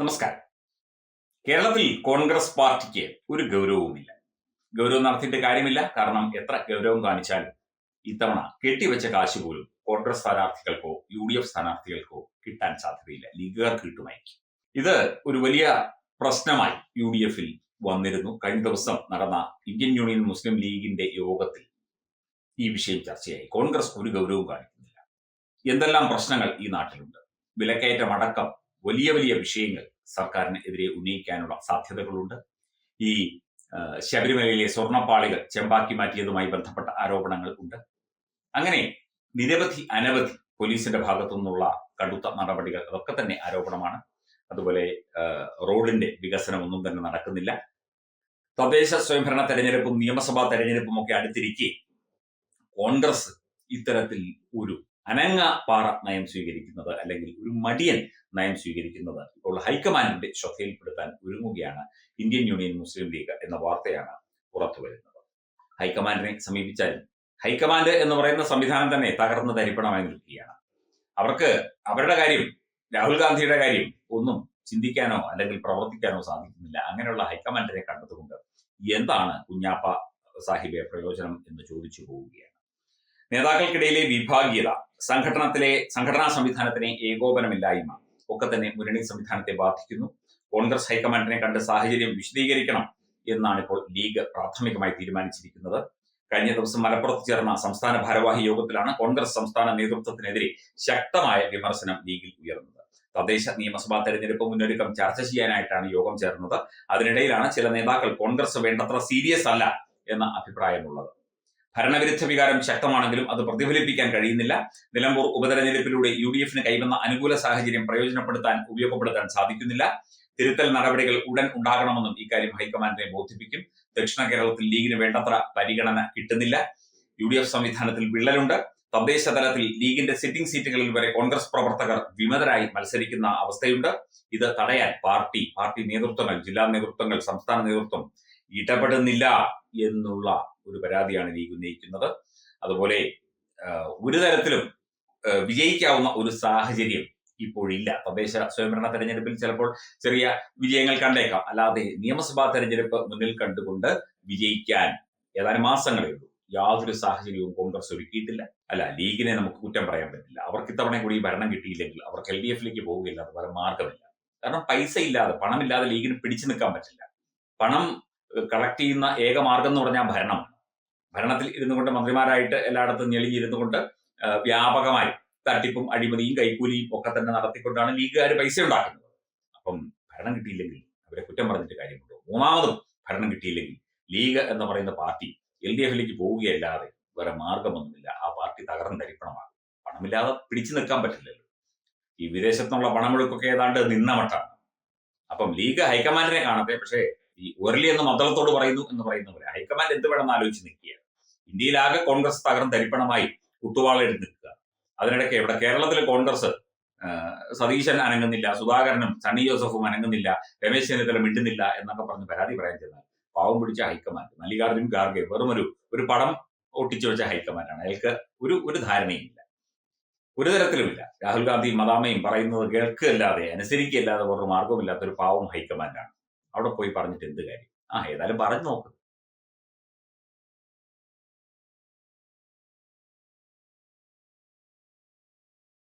നമസ്കാരം. കേരളത്തിൽ കോൺഗ്രസ് പാർട്ടിക്ക് ഒരു ഗൗരവവുമില്ല. ഗൗരവം നടത്തിയിട്ട് കാര്യമില്ല. കാരണം എത്ര ഗൗരവം കാണിച്ചാലും ഇത്തവണ കെട്ടിവെച്ച കാശ് പോലും കോൺഗ്രസ് സ്ഥാനാർത്ഥികൾക്കോ യു ഡി എഫ് സ്ഥാനാർത്ഥികൾക്കോ കിട്ടാൻ സാധ്യതയില്ല. ലീഗുകാർക്ക് കിട്ടുമായിരിക്കും. ഇത് ഒരു വലിയ പ്രശ്നമായി യു ഡി എഫിൽ വന്നിരുന്നു. കഴിഞ്ഞ ദിവസം നടന്ന ഇന്ത്യൻ യൂണിയൻ മുസ്ലിം ലീഗിന്റെ യോഗത്തിൽ ഈ വിഷയം ചർച്ചയായി. കോൺഗ്രസ് ഒരു ഗൗരവവും കാണിക്കുന്നില്ല. എന്തെല്ലാം പ്രശ്നങ്ങൾ ഈ നാട്ടിലുണ്ട്? വിലക്കയറ്റം അടക്കം വലിയ വലിയ വിഷയങ്ങൾ സർക്കാരിനെതിരെ ഉന്നയിക്കാനുള്ള സാധ്യതകളുണ്ട്. ഈ ശബരിമലയിലെ സ്വർണപ്പാളികൾ ചെമ്പാക്കി മാറ്റിയതുമായി ബന്ധപ്പെട്ട ആരോപണങ്ങൾ ഉണ്ട്. അങ്ങനെ നിരവധി അനവധി പോലീസിന്റെ ഭാഗത്തു നിന്നുള്ള കടുത്ത നടപടികൾ അതൊക്കെ തന്നെ ആരോപണമാണ്. അതുപോലെ റോഡിന്റെ വികസനം ഒന്നും തന്നെ നടക്കുന്നില്ല. തദ്ദേശ സ്വയംഭരണ തെരഞ്ഞെടുപ്പും നിയമസഭാ തെരഞ്ഞെടുപ്പും ഒക്കെ അടുത്തിരിക്കെ കോൺഗ്രസ് ഇത്തരത്തിൽ ഒരു അനങ്ങ പാറ നയം സ്വീകരിക്കുന്നത് അല്ലെങ്കിൽ ഒരു മടിയൻ നയം സ്വീകരിക്കുന്നത്. ഇപ്പോൾ ഹൈക്കമാൻഡിന്റെ ശ്രദ്ധയിൽപ്പെടുത്താൻ ഒരുങ്ങുകയാണ് ഇന്ത്യൻ യൂണിയൻ മുസ്ലിം ലീഗ് എന്ന വാർത്തയാണ് പുറത്തു വരുന്നത്. ഹൈക്കമാൻഡിനെ സമീപിച്ചാലും ഹൈക്കമാൻഡ് എന്ന് പറയുന്ന സംവിധാനം തന്നെ തകർന്ന് തരിപ്പണമായി നിൽക്കുകയാണ്. അവർക്ക് അവരുടെ കാര്യം രാഹുൽ ഗാന്ധിയുടെ കാര്യം ഒന്നും ചിന്തിക്കാനോ അല്ലെങ്കിൽ പ്രവർത്തിക്കാനോ സാധിക്കുന്നില്ല. അങ്ങനെയുള്ള ഹൈക്കമാൻഡിനെ കണ്ടതുകൊണ്ട് എന്താണ് കുഞ്ഞാപ്പ സാഹിബെ പ്രയോജനം എന്ന് ചോദിച്ചു പോവുകയാണ്. നേതാക്കൾക്കിടയിലെ വിഭാഗീയത സംഘടനത്തിലെ സംഘടനാ സംവിധാനത്തിനെ ഏകോപനമില്ലായ്മ ഒക്കെ തന്നെ മുന്നണി സംവിധാനത്തെ ബാധിക്കുന്നു. കോൺഗ്രസ് ഹൈക്കമാൻഡിനെ കണ്ട് സാഹചര്യം വിശദീകരിക്കണം എന്നാണ് ഇപ്പോൾ ലീഗ് പ്രാഥമികമായി തീരുമാനിച്ചിരിക്കുന്നത്. കഴിഞ്ഞ ദിവസം മലപ്പുറത്ത് ചേർന്ന സംസ്ഥാന ഭാരവാഹി യോഗത്തിലാണ് കോൺഗ്രസ് സംസ്ഥാന നേതൃത്വത്തിനെതിരെ ശക്തമായ വിമർശനം ലീഗിൽ ഉയർന്നത്. തദ്ദേശ നിയമസഭാ തെരഞ്ഞെടുപ്പ് മുന്നൊരുക്കം ചർച്ച ചെയ്യാനായിട്ടാണ് യോഗം ചേർന്നത്. അതിനിടയിലാണ് ചില നേതാക്കൾ കോൺഗ്രസ് വേണ്ടത്ര സീരിയസ് അല്ല എന്ന അഭിപ്രായമുള്ളത്. ഭരണവിരുദ്ധ വികാരം ശക്തമാണെങ്കിലും അത് പ്രതിഫലിപ്പിക്കാൻ കഴിയുന്നില്ല. നിലമ്പൂർ ഉപതെരഞ്ഞെടുപ്പിലൂടെ യു ഡി എഫിന് കൈവന്ന അനുകൂല സാഹചര്യം പ്രയോജനപ്പെടുത്താൻ ഉപയോഗപ്പെടുത്താൻ സാധിക്കുന്നില്ല. തിരുത്തൽ നടപടികൾ ഉടൻ ഉണ്ടാകണമെന്നും ഇക്കാര്യം ഹൈക്കമാൻഡിനെ ബോധിപ്പിക്കും. ദക്ഷിണ കേരളത്തിൽ ലീഗിന് വേണ്ടത്ര പരിഗണന കിട്ടുന്നില്ല. യു ഡി എഫ് സംവിധാനത്തിൽ വിള്ളലുണ്ട്. തദ്ദേശ തലത്തിൽ ലീഗിന്റെ സിറ്റിംഗ് സീറ്റുകളിൽ വരെ കോൺഗ്രസ് പ്രവർത്തകർ വിമതരായി മത്സരിക്കുന്ന അവസ്ഥയുണ്ട്. ഇത് തടയാൻ പാർട്ടി പാർട്ടി നേതൃത്വങ്ങൾ ജില്ലാ നേതൃത്വങ്ങൾ സംസ്ഥാന നേതൃത്വം ഇടപെടുന്നില്ല എന്നുള്ള ഒരു പരാതിയാണ് ലീഗ് ഉന്നയിക്കുന്നത്. അതുപോലെ ഒരു തരത്തിലും വിജയിക്കാവുന്ന ഒരു സാഹചര്യം ഇപ്പോഴില്ല. തദ്ദേശ സ്വയംഭരണ തെരഞ്ഞെടുപ്പിൽ ചിലപ്പോൾ ചെറിയ വിജയങ്ങൾ കണ്ടേക്കാം. അല്ലാതെ നിയമസഭാ തെരഞ്ഞെടുപ്പ് മുന്നിൽ കണ്ടുകൊണ്ട് വിജയിക്കാൻ ഏതാനും മാസങ്ങളേ ഉള്ളൂ. യാതൊരു സാഹചര്യവും കോൺഗ്രസ് ഒരുക്കിയിട്ടില്ല. അല്ല ലീഗിനെ നമുക്ക് കുറ്റം പറയാൻ പറ്റില്ല. അവർക്ക് ഇത്തവണ കൂടി ഭരണം കിട്ടിയില്ലെങ്കിൽ അവർക്ക് എൽ ഡി എഫിലേക്ക് പോവുകയില്ല അത് വേറെ മാർഗമില്ല കാരണം പൈസ ഇല്ലാതെ പണമില്ലാതെ ലീഗിന് പിടിച്ചു നിൽക്കാൻ പറ്റില്ല. പണം കളക്ട് ചെയ്യുന്ന ഏക മാർഗം എന്ന് പറഞ്ഞാൽ ഭരണമാണ് ഭരണത്തിൽ ഇരുന്നു കൊണ്ട് മന്ത്രിമാരായിട്ട് എല്ലായിടത്തും ഞെളിഞ്ഞിരുന്നു കൊണ്ട് വ്യാപകമായി തട്ടിപ്പും അഴിമതിയും കൈക്കൂലിയും ഒക്കെ തന്നെ നടത്തിക്കൊണ്ടാണ് ലീഗുകാർ പൈസ ഉണ്ടാക്കുന്നത്. അപ്പം ഭരണം കിട്ടിയില്ലെങ്കിൽ അവരെ കുറ്റം പറഞ്ഞിട്ട് കാര്യമുണ്ടോ? മൂന്നാമതും ഭരണം കിട്ടിയില്ലെങ്കിൽ ലീഗ് എന്ന് പറയുന്ന പാർട്ടി എൽ ഡി എഫിലേക്ക് പോവുകയല്ലാതെ വേറെ മാർഗമൊന്നുമില്ല. ആ പാർട്ടി തകർന്ന് തരിപ്പണമാകും. പണമില്ലാതെ പിടിച്ചു നിൽക്കാൻ പറ്റില്ലല്ലോ. ഈ വിദേശത്തുള്ള പണമൊഴുക്കൊക്കെ ഏതാണ്ട് നിന്ന മട്ടാണ്. അപ്പം ലീഗ് ഹൈക്കമാൻഡിനെ കാണട്ടെ. പക്ഷേ ഈ ഉരളി എന്ന് മദ്ദളത്തോട് പറയുന്നു എന്ന് പറയുന്നവരെ ഹൈക്കമാൻഡ് എന്ത് വേണമെന്ന് ആലോചിച്ച് നിൽക്കുകയാണ്. ഇന്ത്യയിലാകെ കോൺഗ്രസ് തകർന്ന് തരിപ്പണമായി കുത്തുവാളെടുത്ത് നിൽക്കുക അതിനിടയ്ക്ക് ഇവിടെ കേരളത്തിലെ കോൺഗ്രസ് സതീശൻ അനങ്ങുന്നില്ല സുധാകരനും സണ്ണി ജോസഫും അനങ്ങുന്നില്ല രമേശ് ചെന്നിത്തല മിണ്ടുന്നില്ല എന്നൊക്കെ പറഞ്ഞ് പരാതി പറയാൻ ചെന്നാൽ പാവം പിടിച്ച ഹൈക്കമാൻഡ് മല്ലികാർജുൻ ഖാർഗെ വെറും ഒരു ഒരു പടം ഒട്ടിച്ചു വെച്ച ഹൈക്കമാൻഡാണ്. അയാൾക്ക് ഒരു ഒരു ധാരണയുമില്ല ഒരു തരത്തിലുമില്ല രാഹുൽ ഗാന്ധി മദാമയും പറയുന്നത് കേൾക്കുകയല്ലാതെ അനുസരിക്കുകയല്ലാതെ വേറൊരു മാർഗമില്ലാത്ത ഒരു പാവം ഹൈക്കമാൻഡാണ്. അവിടെ പോയി പറഞ്ഞിട്ട് എന്ത് കാര്യം? ആ ഏതായാലും പറഞ്ഞു നോക്ക്.